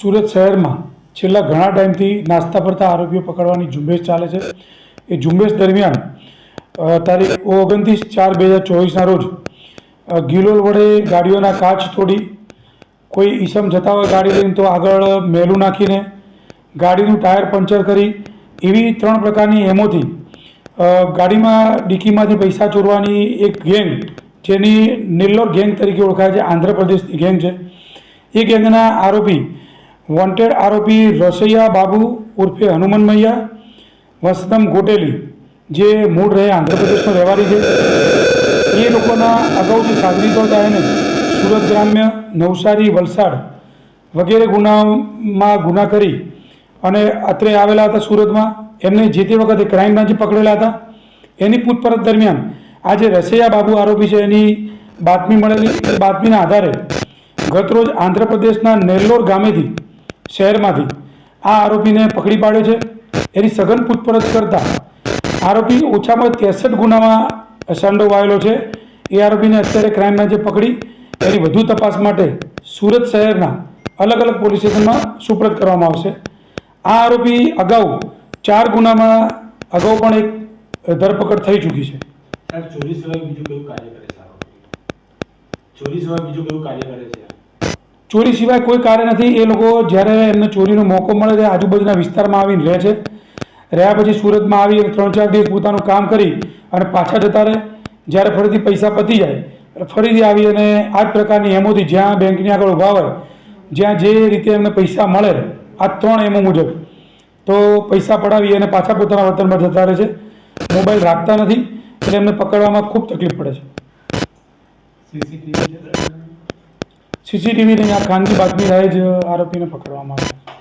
સુરત શહેરમાં છેલ્લા ઘણા ટાઈમથી નાસ્તા ફરતા આરોપીઓ પકડવાની ઝુંબેશ ચાલે છે. એ ઝુંબેશ દરમિયાન તારીખ ઓગણત્રીસ ચાર બે હજાર ચોવીસના રોજ ગિલોલ વડે ગાડીઓના કાચ તોડી, કોઈ ઈસમ જતા હોય ગાડી લઈને તો આગળ મેલું નાખીને ગાડીનું ટાયર પંચર કરી, એવી ત્રણ પ્રકારની એમોથી ગાડીમાં ડીકીમાંથી પૈસા ચોરવાની એક ગેંગ, જેની નિલ્લોર ગેંગ તરીકે ઓળખાય છે, આંધ્રપ્રદેશની ગેંગ છે. એ ગેંગના આરોપી વોન્ટેડ આરોપી રસૈયા બાબુ ઉર્ફે હનુમન મૈયા, વસતમ ગોટેલી, જે મૂળ રહે આંધ્રપ્રદેશનો રહેવારી છે. એ લોકોના અગાઉથી સાગરીતો થઈને સુરત ગ્રામ્ય નવસારી વલસાડ વગેરે ગુનામાં ગુના કરી અને અત્રે આવેલા હતા સુરતમાં. એમને જે તે વખતે ક્રાઇમ બ્રાન્ચે પકડેલા હતા. એની પૂછપરછ દરમિયાન આ જે રસૈયા બાબુ આરોપી છે. એની બાતમી મળેલી બાતમીના આધારે ગતરોજ આંધ્રપ્રદેશના નેલ્લોર ગામેથી શહેરમાંથી. આ આરોપીને પકડી પાડ્યો છે. એની સઘન પૂછપરછ કરતા આરોપી ઓછામાં ત્રેસઠ ગુનામાં સંડોવાયેલો છે. એ આરોપીને અત્યારે ક્રાઇમ બ્રાન્ચે પકડી એની વધુ તપાસ માટે સુરત શહેરના અલગ અલગ પોલીસ સ્ટેશનમાં સુપ્રત કરવામાં આવશે. આ આરોપી અગાઉ ચાર ગુનામાં અગાઉ પણ એક ધરપકડ થઈ ચૂકી છે. ચોરી સિવાય બીજું કયું કાર્ય કરે છે ચોરી સિવાય બીજું કયું કાર્ય કરે છે? ચોરી સિવાય કોઈ કાર્ય નથી. એ લોકો જ્યારે એમને ચોરીનો મોકો મળે ત્યારે આજુબાજુના વિસ્તારમાં આવીને રહે છે. રહ્યા પછી સુરતમાં આવી ત્રણ ચાર દિવસ પોતાનું કામ કરી અને પાછા જતા રહે. જ્યારે ફરીથી પૈસા પતી જાય ફરીથી આવી અને આ જ પ્રકારની એમોથી જ્યાં બેંકની આગળ ઊભા હોય, જ્યાં જે રીતે એમને પૈસા મળે, આ ત્રણ એમો મુજબ, તો પૈસા પડાવી અને પાછા પોતાના વતનમાં જતા રહે છે. મોબાઈલ રાખતા નથી, એટલે એમને પકડવામાં ખૂબ તકલીફ પડે છે? સીસીટીવીની આ ખાનગી બાતમી રહે જ આરોપીને પકડવામાં આવે છે.